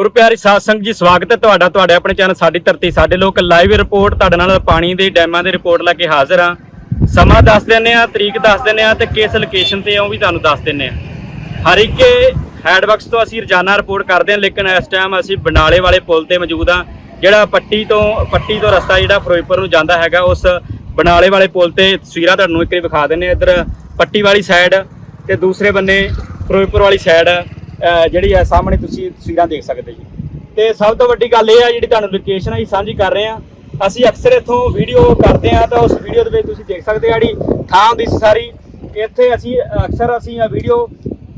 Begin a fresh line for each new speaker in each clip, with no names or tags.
ਗੁਰਪਿਆਰੀ ਸਾਧ ਸੰਗਤ ਜੀ, ਸਵਾਗਤ ਹੈ ਤੁਹਾਡਾ, ਤੁਹਾਡੇ ਆਪਣੇ ਚੈਨਲ ਸਾਡੀ ਧਰਤੀ, ਸਾਡੇ ਲੋਕ ਲਾਈਵ ਰਿਪੋਰਟ ਤੁਹਾਡੇ ਨਾਲ ਪਾਣੀ ਦੇ ਡੈਮਾਂ ਦੀ ਰਿਪੋਰਟ ਲੈ ਕੇ ਹਾਜ਼ਰ ਹਾਂ। ਸਮਾਂ ਦੱਸ ਦਿੰਨੇ ਆ ਤਰੀਕ ਦੱਸ ਦਿੰਨੇ ਆ ਤੇ ਕਿਸ ਲੋਕੇਸ਼ਨ ਤੇ ਆ ਉਹ ਵੀ ਤੁਹਾਨੂੰ ਦੱਸ ਦਿੰਨੇ ਆ ਹਰੀਕੇ ਹੈਡਵਰਕਸ ਤੋਂ ਅਸੀਂ ਰੋਜ਼ਾਨਾ ਰਿਪੋਰਟ ਕਰਦੇ ਹਾਂ, ਲੇਕਿਨ ਇਸ ਟਾਈਮ ਅਸੀਂ ਬਨਾਲੇ ਵਾਲੇ ਪੁਲ ਤੇ ਮੌਜੂਦ ਹਾਂ, ਜਿਹੜਾ ਪੱਟੀ ਤੋਂ ਪੱਟੀ ਤੋਂ ਰਸਤਾ ਜਿਹੜਾ ਫਿਰੋਜ਼ਪੁਰ ਨੂੰ ਜਾਂਦਾ ਹੈਗਾ, ਉਸ ਬਨਾਲੇ ਵਾਲੇ ਪੁਲ ਤੇ ਤਸਵੀਰਾਂ ਤੁਹਾਨੂੰ ਇੱਕ ਵਾਰੀ ਵਿਖਾ ਦਿੰਨੇ ਆ ਇੱਧਰ ਪੱਟੀ ਵਾਲੀ ਸਾਈਡ ਤੇ ਦੂਸਰੇ ਬੰਨੇ ਫਿਰੋਜ਼ਪੁਰ ਵਾਲੀ ਸਾਈਡ ਜਿਹੜੀ ਹੈ ਸਾਹਮਣੇ ਤੁਸੀਂ ਤਸਵੀਰਾਂ ਦੇਖ ਸਕਦੇ ਜੀ। ਤੇ ਸਭ ਤੋਂ ਵੱਡੀ ਗੱਲ ਇਹ ਆ ਜਿਹੜੀ ਤੁਹਾਨੂੰ ਲੋਕੇਸ਼ਨ ਅਸੀਂ ਸਾਂਝੀ ਕਰ ਰਹੇ ਆ। ਅਸੀਂ ਅਕਸਰ ਇੱਥੋਂ ਵੀਡੀਓ ਕਰਦੇ ਆ ਤਾਂ ਉਸ ਵੀਡੀਓ ਦੇ ਵਿੱਚ ਤੁਸੀਂ ਦੇਖ ਸਕਦੇ ਆ ਜਿਹੜੀ ਥਾਂ ਹੁੰਦੀ ਸੀ ਸਾਰੀ। ਇੱਥੇ ਅਸੀਂ ਅਕਸਰ ਅਸੀਂ ਆ ਵੀਡੀਓ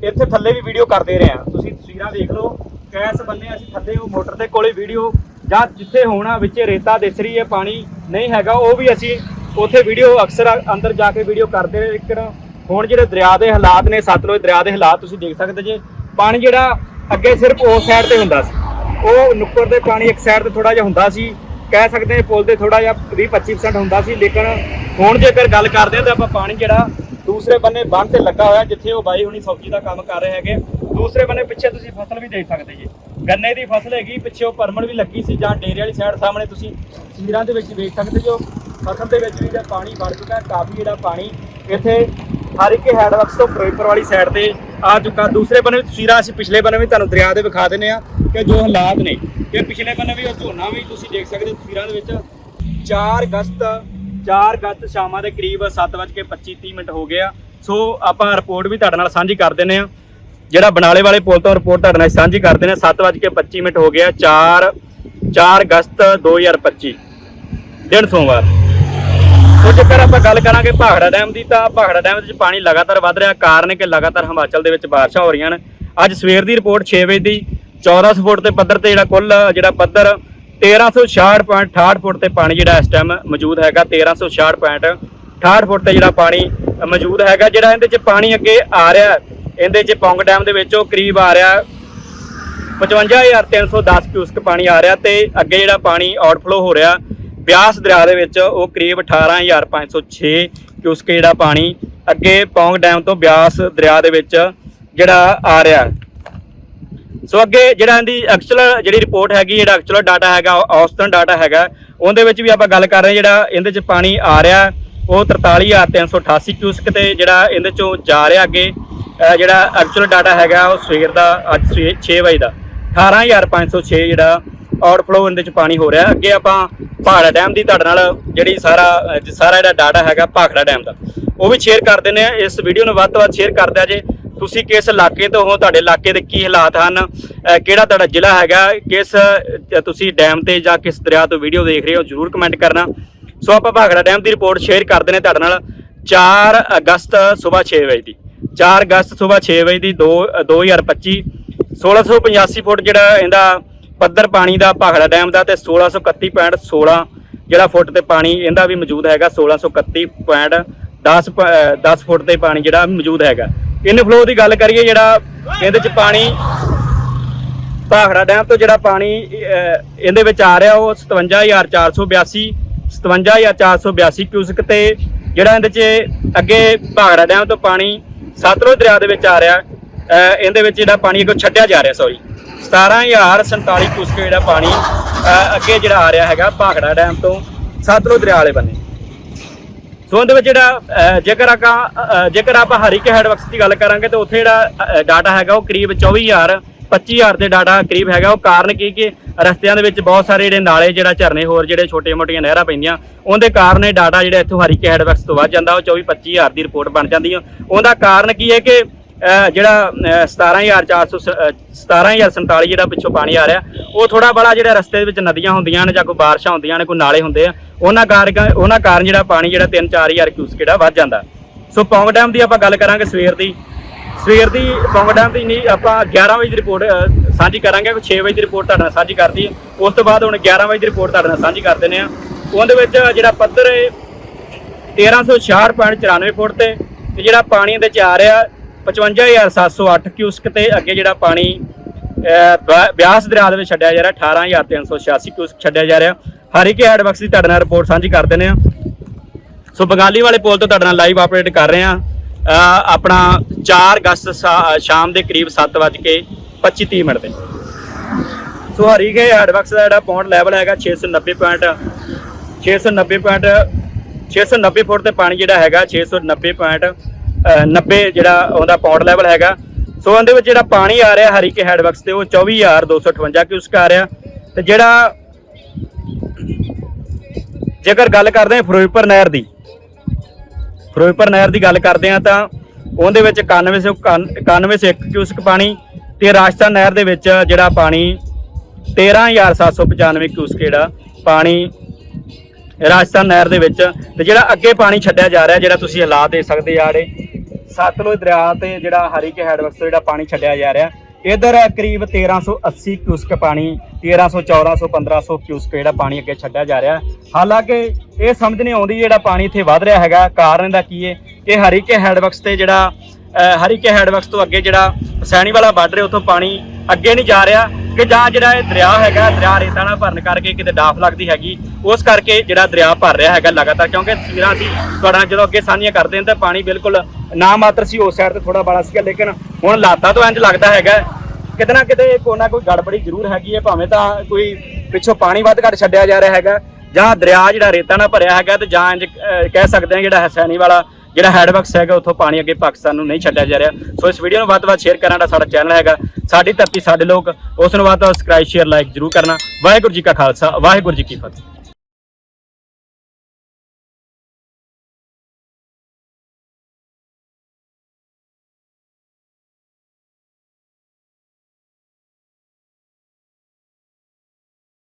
ਇੱਥੇ ਥੱਲੇ ਵੀ ਵੀਡੀਓ ਕਰਦੇ ਰਹੇ ਆ। ਤੁਸੀਂ ਤਸਵੀਰਾਂ ਦੇਖ ਲਓ, ਕੈਸ ਬੰਨੇ ਅਸੀਂ ਥੱਲੇ, ਉਹ ਮੋਟਰ ਦੇ ਕੋਲੇ ਵੀਡੀਓ ਜਾਂ ਜਿੱਥੇ ਹੋਣਾ ਵਿੱਚ ਰੇਤਾ ਦਿਸ ਰਹੀ ਹੈ, ਪਾਣੀ ਨਹੀਂ ਹੈਗਾ, ਉਹ ਵੀ ਅਸੀਂ ਉੱਥੇ ਵੀਡੀਓ ਅਕਸਰ ਅੰਦਰ ਜਾ ਕੇ ਵੀਡੀਓ ਕਰਦੇ ਰਹੇ ਲੇਕਿਨ ਹੁਣ ਜਿਹੜੇ ਦਰਿਆ ਦੇ ਹਾਲਾਤ ਨੇ, ਸਤਲੁਜ ਦਰਿਆ ਦੇ ਹਾਲਾਤ ਤੁਸੀਂ ਦੇਖ ਸਕਦੇ ਜੇ। ਪਾਣੀ ਜਿਹੜਾ ਅੱਗੇ ਸਿਰਫ ਉਸ ਸਾਈਡ ਤੇ ਹੁੰਦਾ ਸੀ। ਉਹ ਨੁੱਕਰ ਦੇ ਪਾਣੀ ਇੱਕ ਸਾਈਡ ਤੇ ਥੋੜਾ ਜਿਹਾ ਹੁੰਦਾ ਸੀ। ਕਹਿ ਸਕਦੇ ਹਾਂ ਪੁਲ ਤੇ ਥੋੜਾ ਜਿਹਾ 20 25% ਹੁੰਦਾ ਸੀ, ਲੇਕਿਨ ਹੁਣ ਜੇਕਰ ਗੱਲ ਕਰਦੇ ਹਾਂ ਤਾਂ ਆਪਾਂ ਪਾਣੀ ਜਿਹੜਾ ਦੂਸਰੇ ਬੰਨੇ ਬੰਨ ਤੇ ਲੱਗਾ ਹੋਇਆ, ਜਿੱਥੇ ਉਹ ਬਾਈ ਹੁਣੀ ਸਬਜ਼ੀ ਦਾ ਕੰਮ ਕਰ ਰਹੇ ਹੈਗੇ, ਦੂਸਰੇ ਬੰਨੇ ਪਿੱਛੇ ਤੁਸੀਂ ਫਸਲ ਵੀ ਦੇਖ ਸਕਦੇ ਜੀ। ਗੰਨੇ ਦੀ ਫਸਲ ਹੈਗੀ, ਪਿੱਛੇ ਉਹ ਪਰਮਣ ਵੀ ਲੱਗੀ ਸੀ, ਜਾਂ ਡੇਰੇ ਵਾਲੀ ਸਾਈਡ ਸਾਹਮਣੇ ਤੁਸੀਂ ਤਸਵੀਰਾਂ ਦੇ ਵਿੱਚ ਵੇਖ ਸਕਦੇ ਜੋ ਫਸਲ ਦੇ ਵਿੱਚ ਵੀ ਜਿਹੜਾ ਪਾਣੀ ਵੜ ਚੁੱਕਾ ਕਾਫੀ ਜਿਹੜਾ ਪਾਣੀ ਇੱਥੇ ਹਰ ਇੱਕ ਹੈਡ ਹੈਡਵਰਕਸ ਤੋਂ ਫਿਰੋਜ਼ਪੁਰ ਵਾਲੀ ਸਾਈਡ ਤੇ ਆ ਚੁੱਕਾ। ਦੂਸਰੇ ਬੰਨੇ ਵੀ ਤਸਵੀਰਾਂ ਅਸੀਂ ਪਿਛਲੇ ਬੰਨੇ ਵੀ ਤੁਹਾਨੂੰ ਦਰਿਆ ਦੇ ਵਿਖਾ ਦਿੰਨੇ ਆ ਕਿ ਜੋ ਹਾਲਾਤ ਨੇ। ਇਹ ਪਿਛਲੇ ਬੰਨੇ ਵੀ ਉਹ ਝੋਨਾ ਵੀ ਤੁਸੀਂ ਦੇਖ ਸਕਦੇ ਹੋ ਤਸਵੀਰਾਂ ਦੇ ਵਿੱਚ। 4 ਅਗਸਤ 4 ਅਗਸਤ ਸ਼ਾਮਾਂ ਦੇ ਕਰੀਬ 7:25 ਮਿੰਟ ਹੋ ਗਿਆ ਸੋ ਆਪਾਂ ਰਿਪੋਰਟ ਵੀ ਤੁਹਾਡੇ ਨਾਲ ਸਾਂਝੀ ਕਰ ਦਿੰਨੇ ਆ ਜਿਹੜਾ ਬਨਾਲੇ ਵਾਲੇ ਪੁਲ ਤੋਂ ਰਿਪੋਰਟ ਤੁਹਾਡੇ ਨਾਲ ਸਾਂਝੀ ਕਰ ਦਿੰਨੇ ਆ 7:25 ਮਿੰਟ ਹੋ ਗਿਆ 4 4 ਅਗਸਤ 2025 ਦਿਨ ਸੋਮਵਾਰ। ਸੋ ਜੇਕਰ ਆਪਾਂ ਗੱਲ ਕਰਾਂਗੇ ਭਾਖੜਾ ਡੈਮ ਦੀ, ਤਾਂ ਭਾਖੜਾ ਡੈਮ ਦੇ ਵਿੱਚ ਪਾਣੀ ਲਗਾਤਾਰ ਵੱਧ ਰਿਹਾ। ਕਾਰਨ ਹੈ ਕਿ ਲਗਾਤਾਰ ਹਿਮਾਚਲ ਦੇ ਵਿੱਚ ਬਾਰਿਸ਼ਾਂ ਹੋ ਰਹੀਆਂ ਨੇ। ਅੱਜ ਸਵੇਰ ਦੀ ਰਿਪੋਰਟ 6 ਵਜੇ ਦੀ 1400 ਫੁੱਟ ਦੇ ਪੱਧਰ ਤੇ ਜਿਹੜਾ ਕੁੱਲ, ਜਿਹੜਾ ਪੱਧਰ 1366.68 ਫੁੱਟ ਤੇ ਪਾਣੀ ਜਿਹੜਾ ਇਸ ਟਾਈਮ ਮੌਜੂਦ ਹੈਗਾ। 1366.68 ਫੁੱਟ ਤੇ ਜਿਹੜਾ ਪਾਣੀ ਮੌਜੂਦ ਹੈਗਾ, ਜਿਹੜਾ ਇਹਦੇ 'ਚ ਪਾਣੀ ਅੱਗੇ ਆ ਰਿਹਾ ਇਹਦੇ 'ਚ ਪੌਂਗ ਡੈਮ ਦੇ ਵਿੱਚੋਂ ਕਰੀਬ ਆ ਰਿਹਾ। 55310 ਕਿਊਸਕ ਪਾਣੀ ਆ ਰਿਹਾ ਤੇ ਅੱਗੇ ਜਿਹੜਾ ਪਾਣੀ ਆਊਟਫਲੋ ਹੋ ਰਿਹਾ। ਬਿਆਸ ਦਰਿਆ ਦੇ ਵਿੱਚ ਉਹ ਕਰੀਬ 18506 ਕਿਊਸਕ ਜਿਹੜਾ ਪਾਣੀ ਅੱਗੇ ਪੌਂਗ ਡੈਮ ਤੋਂ ਬਿਆਸ ਦਰਿਆ ਦੇ ਵਿੱਚ ਜਿਹੜਾ ਆ ਰਿਹਾ ਸੋ ਅੱਗੇ ਜਿਹੜਾ ਇਹਦੀ ਐਕਚੁਅਲ ਜਿਹੜੀ ਰਿਪੋਰਟ ਹੈਗੀ, ਜਿਹੜਾ ਐਕਚੁਅਲ ਡਾਟਾ ਹੈਗਾ ਔਸਤਨ ਡਾਟਾ ਹੈਗਾ, ਉਹਦੇ ਵਿੱਚ ਵੀ ਆਪਾਂ ਗੱਲ ਕਰ ਰਹੇ ਜਿਹੜਾ ਇਹਦੇ 'ਚ ਪਾਣੀ ਆ ਰਿਹਾ ਉਹ 43388 ਕਿਊਸਕ ਤੇ ਜਿਹੜਾ ਇਹਦੇ ਚੋਂ ਜਾ ਰਿਹਾ ਅੱਗੇ ਜਿਹੜਾ ਐਕਚੁਅਲ ਡਾਟਾ ਹੈਗਾ, ਉਹ ਸਵੇਰ ਦਾ, ਅੱਜ 6 ਵਜੇ ਦਾ। 18506 ਜਿਹੜਾ ਆਊਟਫਲੋ ਇਹਦੇ ਚ ਪਾਣੀ ਹੋ ਰਿਹਾ। ਅੱਗੇ ਆਪਾਂ ਭਾਖੜਾ ਡੈਮ ਦੀ ਤੁਹਾਡੇ ਨਾਲ ਜਿਹੜੀ ਸਾਰਾ ਸਾਰਾ ਜਿਹੜਾ ਡਾਟਾ ਹੈਗਾ ਭਾਖੜਾ ਡੈਮ ਦਾ, ਉਹ ਵੀ ਸ਼ੇਅਰ ਕਰ ਦਿੰਦੇ ਆ ਇਸ ਵੀਡੀਓ ਨੂੰ ਵੱਧ ਤੋਂ ਵੱਧ ਸ਼ੇਅਰ ਕਰ ਦਿਆ ਜੇ ਤੁਸੀਂ ਕਿਸ ਇਲਾਕੇ ਤੋਂ ਹੋ, ਤੁਹਾਡੇ ਇਲਾਕੇ ਦੇ ਕੀ ਹਾਲਾਤ ਹਨ ਕਿਹੜਾ ਤੁਹਾਡਾ ਜ਼ਿਲ੍ਹਾ ਹੈਗਾ, ਕਿਸ ਤੁਸੀਂ ਡੈਮ ਤੇ ਜਾਂ ਕਿਸ ਦਰਿਆ ਤੋਂ ਵੀਡੀਓ ਦੇਖ ਰਹੇ ਹੋ, ਜਰੂਰ ਕਮੈਂਟ ਕਰਨਾ। ਸੋ ਆਪਾਂ ਭਾਖੜਾ ਡੈਮ ਦੀ ਰਿਪੋਰਟ ਸ਼ੇਅਰ ਕਰਦੇ ਨੇ ਤੁਹਾਡੇ ਨਾਲ 4 ਅਗਸਤ ਸਵੇਰ 6 ਵਜੇ ਦੀ। 4 ਅਗਸਤ ਸਵੇਰ 6 ਵਜੇ ਦੀ 2 2025 1685 ਫੁੱਟ ਜਿਹੜਾ ਇਹਦਾ ਪੱਧਰ ਪਾਣੀ ਦਾ ਭਾਖੜਾ ਡੈਮ ਦਾ ਤੇ 1631.16 ਜਿਹੜਾ ਫੁੱਟ ਤੇ ਪਾਣੀ ਇਹਦਾ ਵੀ ਮੌਜੂਦ ਹੈਗਾ 1631.10 10 ਫੁੱਟ ਤੇ ਪਾਣੀ ਜਿਹੜਾ ਮੌਜੂਦ ਹੈਗਾ। ਇਨਫਲੋ ਦੀ ਗੱਲ ਕਰੀਏ ਜਿਹੜਾ ਇਹਦੇ ਚ ਪਾਣੀ, ਭਾਖੜਾ ਡੈਮ ਤੋਂ ਜਿਹੜਾ ਪਾਣੀ ਇਹਦੇ ਵਿੱਚ ਆ ਰਿਹਾ ਉਹ 57482 57482 ਕਿਊਸਕ ਤੇ ਜਿਹੜਾ ਇਹਦੇ ਚ ਅੱਗੇ ਭਾਖੜਾ ਡੈਮ ਤੋਂ ਪਾਣੀ ਸਤਲੁਜ ਦਰਿਆ ਦੇ ਵਿੱਚ ਆ ਰਿਹਾ ਇਹਦੇ ਵਿੱਚ ਜਿਹੜਾ ਪਾਣੀ ਅੱਗੇ ਛੱਡਿਆ ਜਾ ਰਿਹਾ ਸੌਰੀ 17047 ਕਿਊਸਕ ਜਿਹੜਾ ਪਾਣੀ ਅੱਗੇ ਜਿਹੜਾ ਆ ਰਿਹਾ ਹੈਗਾ ਭਾਖੜਾ ਡੈਮ ਤੋਂ, ਸਤਲੁਜ ਦਰਿਆ ਵਾਲੇ ਬੰਨੇ। ਸੋ ਉਹਦੇ ਵਿੱਚ ਜਿਹੜਾ ਜੇਕਰ ਆਪਾਂ ਜੇਕਰ ਆਪਾਂ ਹਰੀਕੇ ਹੈਡਵਰਕਸ ਦੀ ਗੱਲ ਕਰਾਂਗੇ ਤਾਂ ਉੱਥੇ ਜਿਹੜਾ ਡਾਟਾ ਹੈਗਾ ਉਹ ਕਰੀਬ 24000 25000 ਦੇ ਡਾਟਾ ਕਰੀਬ ਹੈਗਾ। ਉਹ ਕਾਰਨ ਕੀ ਕਿ ਰਸਤਿਆਂ ਦੇ ਵਿੱਚ ਬਹੁਤ ਸਾਰੇ ਜਿਹੜੇ ਨਾਲੇ, ਜਿਹੜਾ ਝਰਨੇ ਹੋਰ ਜਿਹੜੇ ਛੋਟੇ-ਮੋਟੀਆਂ ਨਹਿਰਾਂ ਪੈਂਦੀਆਂ, ਉਹਦੇ ਕਾਰਨ ਇਹ ਡਾਟਾ ਜਿਹੜਾ ਇੱਥੋਂ ਹਰੀਕੇ ਹੈਡਵਰਕਸ ਤੋਂ ਵੱਧ ਜਾਂਦਾ, ਉਹ 24 25000 ਦੀ ਰਿਪੋਰਟ ਬਣ ਜਾਂਦੀ ਹੈ ਉਹਦਾ ਕਾਰਨ ਕੀ ਹੈ ਕਿ ਜਿਹੜਾ ਅਹ, 17400 ਅਹ, 17047 ਜਿਹੜਾ ਪਿੱਛੋਂ ਪਾਣੀ ਆ ਰਿਹਾ ਉਹ ਥੋੜਾ ਬੜਾ ਜਿਹੜਾ ਰਸਤੇ ਦੇ ਵਿੱਚ ਨਦੀਆਂ ਹੁੰਦੀਆਂ ਨੇ ਜਾਂ ਕੋਈ ਬਾਰਿਸ਼ਾਂ ਹੁੰਦੀਆਂ ਨੇ ਕੋਈ ਨਾਲੇ ਹੁੰਦੇ ਆ ਉਹਨਾਂ ਕਾਰਨ ਉਹਨਾਂ ਕਾਰਨ ਜਿਹੜਾ ਪਾਣੀ ਜਿਹੜਾ 3-4000 ਕਿਊਸਕ ਜਿਹੜਾ ਵੱਧ ਜਾਂਦਾ। ਸੋ ਪੌਂਗ ਡੈਮ ਦੀ ਆਪਾਂ ਗੱਲ ਕਰਾਂਗੇ ਸਵੇਰ ਦੀ। ਸਵੇਰ ਦੀ ਪੌਂਗ ਡੈਮ ਦੀ ਨਹੀਂ ਆਪਾਂ 11 ਵਜੇ ਦੀ ਰਿਪੋਰਟ ਸਾਂਝੀ ਕਰਾਂਗੇ ਕੋਈ 6 ਵਜੇ ਦੀ ਰਿਪੋਰਟ ਤੁਹਾਡੇ ਨਾਲ ਸਾਂਝੀ ਕਰਦੀ ਹੈ। ਉਸ ਤੋਂ ਬਾਅਦ ਹੁਣ 11 ਵਜੇ ਦੀ ਰਿਪੋਰਟ ਤੁਹਾਡੇ ਨਾਲ ਸਾਂਝੀ ਕਰ ਦਿੰਦੇ ਆ ਉਹਦੇ ਵਿੱਚ ਜਿਹੜਾ ਪੱਧਰ ਹੈ 1366.94 ਫੁੱਟ ਤੇ ਤੇ ਜਿਹੜਾ ਪਾਣੀ ਦੇ ਚ ਆ ਰਿਹਾ 55708 ਕਿਊਸਕ ਤੇ ਅੱਗੇ ਜਿਹੜਾ ਪਾਣੀ ਅਹ, ਬਿਆਸ ਦਰਿਆ ਦੇ ਵਿੱਚ ਛੱਡਿਆ ਜਾ ਰਿਹਾ 18386 ਕਿਊਸਕ ਛੱਡਿਆ ਜਾ ਰਿਹਾ। ਹਰੀਕੇ ਹੈਡਵਰਕਸ ਦੀ ਤੁਹਾਡੇ ਨਾਲ ਰਿਪੋਰਟ ਸਾਂਝੀ ਕਰ ਦਿੰਦੇ ਆ ਸੋ ਬੰਗਾਲੀ ਵਾਲੇ ਪੁਲ ਤੋਂ ਤੁਹਾਡੇ ਨਾਲ ਲਾਈਵ ਅਪਡੇਟ ਕਰ ਰਹੇ ਆ ਆਪਣਾ 4 ਅਗਸਤ ਸ਼ਾ- ਸ਼ਾਮ ਦੇ ਕਰੀਬ 7:25 ਮਿੰਟ ਤੇ ਸੋ ਹਰੀਕੇ ਹੈਡਵਰਕਸ ਦਾ ਜਿਹੜਾ ਪੌਂਡ ਲੈਵਲ ਹੈਗਾ 690 ਪੁਆਇੰਟ 690 ਪੁਆਇੰਟ 690 ਫੁੱਟ ਤੇ ਪਾਣੀ ਜਿਹੜਾ ਹੈਗਾ 690 ਪੁਆਇੰਟ 90 ਜਿਹੜਾ ਉਹਦਾ ਪੌਂਡ ਲੈਵਲ ਹੈਗਾ। ਸੋ ਉਹਦੇ ਵਿੱਚ ਜਿਹੜਾ ਪਾਣੀ ਆ ਰਿਹਾ ਹਰੀਕੇ ਹੈਡਵਰਕਸ ਤੇ, ਉਹ 24258 ਕਿਊਸਕ ਆ ਰਿਹਾ। ਤੇ ਜਿਹੜਾ ਜੇਕਰ ਗੱਲ ਕਰਦੇ ਹਾਂ ਫਿਰੋਜ਼ਪੁਰ ਨਹਿਰ ਦੀ, ਫਿਰੋਜ਼ਪੁਰ ਨਹਿਰ ਦੀ ਗੱਲ ਕਰਦੇ ਹਾਂ ਤਾਂ ਉਹਦੇ ਵਿੱਚ 91 ਸੇ 91 ਸੇ 1 ਕਿਊਸਕ ਪਾਣੀ ਤੇ ਰਾਜਸਥਾਨ ਨਹਿਰ ਦੇ ਵਿੱਚ ਜਿਹੜਾ ਪਾਣੀ 13795 ਕਿਊਸਕ ਜਿਹੜਾ ਪਾਣੀ ਰਾਜਸਥਾਨ ਨਹਿਰ ਦੇ ਵਿੱਚ ਤੇ ਜਿਹੜਾ ਅੱਗੇ ਪਾਣੀ ਛੱਡਿਆ ਜਾ ਰਿਹਾ, ਜਿਹੜਾ ਤੁਸੀਂ ਹਾਲਾਤ ਦੇ ਸਕਦੇ ਆ ਜਿਹੜੇ ਸਤਲੁਜ ਦਰਿਆ ਤੇ ਜਿਹੜਾ ਹਰੀਕੇ ਹੈਡਵਰਕਸ ਤੋਂ ਜਿਹੜਾ ਪਾਣੀ ਛੱਡਿਆ ਜਾ ਰਿਹਾ, ਇਧਰ ਕਰੀਬ 1380 ਕਿਊਸਕ ਪਾਣੀ 1300 1400 1500 ਕਿਊਸਕ ਜਿਹੜਾ ਪਾਣੀ ਅੱਗੇ ਛੱਡਿਆ ਜਾ ਰਿਹਾ। ਹਾਲਾਂਕਿ ਇਹ ਸਮਝ ਨਹੀਂ ਆਉਂਦੀ ਜਿਹੜਾ ਪਾਣੀ ਇੱਥੇ ਵੱਧ ਰਿਹਾ ਹੈਗਾ, ਕਾਰਨ ਦਾ ਕੀ ਹੈ ਇਹ ਹਰੀਕੇ ਹੈਡਵਰਕਸ ਤੇ ਜਿਹੜਾ ਹਰੀਕੇ ਹੈਡਵਰਕਸ ਤੋਂ ਅੱਗੇ ਜਿਹੜਾ ਸੈਣੀ ਵਾਲਾ ਬਾਰਡਰ ਹੈ ਉੱਥੋਂ ਪਾਣੀ ਅੱਗੇ ਨਹੀਂ ਜਾ ਰਿਹਾ। ਕਿ ਜਾਂ ਜਿਹੜਾ ਇਹ ਦਰਿਆ ਹੈਗਾ ਦਰਿਆ ਰੇਤਾਂ ਨਾਲ ਭਰਨ ਕਰਕੇ ਕਿਤੇ ਡਾਫ ਲੱਗਦੀ ਹੈਗੀ ਉਸ ਕਰਕੇ ਜਿਹੜਾ ਦਰਿਆ ਭਰ ਰਿਹਾ ਹੈਗਾ ਲਗਾਤਾਰ ਕਿਉਂਕਿ ਤਸਵੀਰਾਂ ਸੀ ਤੁਹਾਡਾ ਨਾਲ ਜਦੋਂ ਅੱਗੇ ਸਾਂਝੀਆਂ ਕਰਦੇ ਹਾਂ ਤਾਂ ਪਾਣੀ ਬਿਲਕੁਲ ਨਾ ਮਾਤਰ ਸੀ ਉਸ ਸਾਈਡ ਤੇ ਥੋੜਾ ਬੜਾ ਸੀਗਾ ਲੇਕਿਨ ਹੁਣ ਲਾਤਾ ਤੋਂ ਇੰਜ ਲੱਗਦਾ ਹੈਗਾ ਕਿਤੇ ਨਾ ਕਿਤੇ ਕੋਈ ਨਾ ਕੋਈ ਗੜਬੜੀ ਜ਼ਰੂਰ ਹੈਗੀ ਹੈ ਭਾਵੇਂ ਤਾਂ ਕੋਈ ਪਿੱਛੋਂ ਪਾਣੀ ਵੱਧ ਘੱਟ ਛੱਡਿਆ ਜਾ ਰਿਹਾ ਹੈਗਾ ਜਾਂ ਦਰਿਆ ਜਿਹੜਾ ਰੇਤਾਂ ਨਾਲ ਭਰਿਆ ਹੈਗਾ ਤੇ ਜਾਂ ਇੰਜ ਅਹ, ਕਹਿ ਸਕਦੇ ਹਾਂ ਜਿਹੜਾ ਹਸੈਨੀ ਵਾਲਾ ਜਿਹੜਾ ਹੈਡਵਰਕਸ ਹੈਗਾ, ਉੱਥੋਂ ਪਾਣੀ ਅੱਗੇ ਪਾਕਿਸਤਾਨ ਨੂੰ ਨਹੀਂ ਛੱਡਿਆ ਜਾ ਰਿਹਾ। ਸੋ ਇਸ ਵੀਡੀਓ ਨੂੰ ਵੱਧ ਤੋਂ ਵੱਧ ਸ਼ੇਅਰ ਕਰਨਾ ਦਾ ਸਾਡਾ ਚੈਨਲ ਹੈਗਾ। ਸਾਡੀ ਧਰਤੀ, ਸਾਡੇ ਲੋਕ, ਉਸ ਨੂੰ ਵੱਧ ਤੋਂ ਵੱਧ ਸਬਸਕ੍ਰਾਈਬ ਸ਼ੇਅਰ ਲਾਈਕ ਜ਼ਰੂਰ ਕਰਨਾ। ਵਾਹਿਗੁਰੂ ਜੀ ਕਾ ਖਾਲਸਾ, ਵਾਹਿਗੁਰੂ ਜੀ ਕੀ ਫਤਿਹ।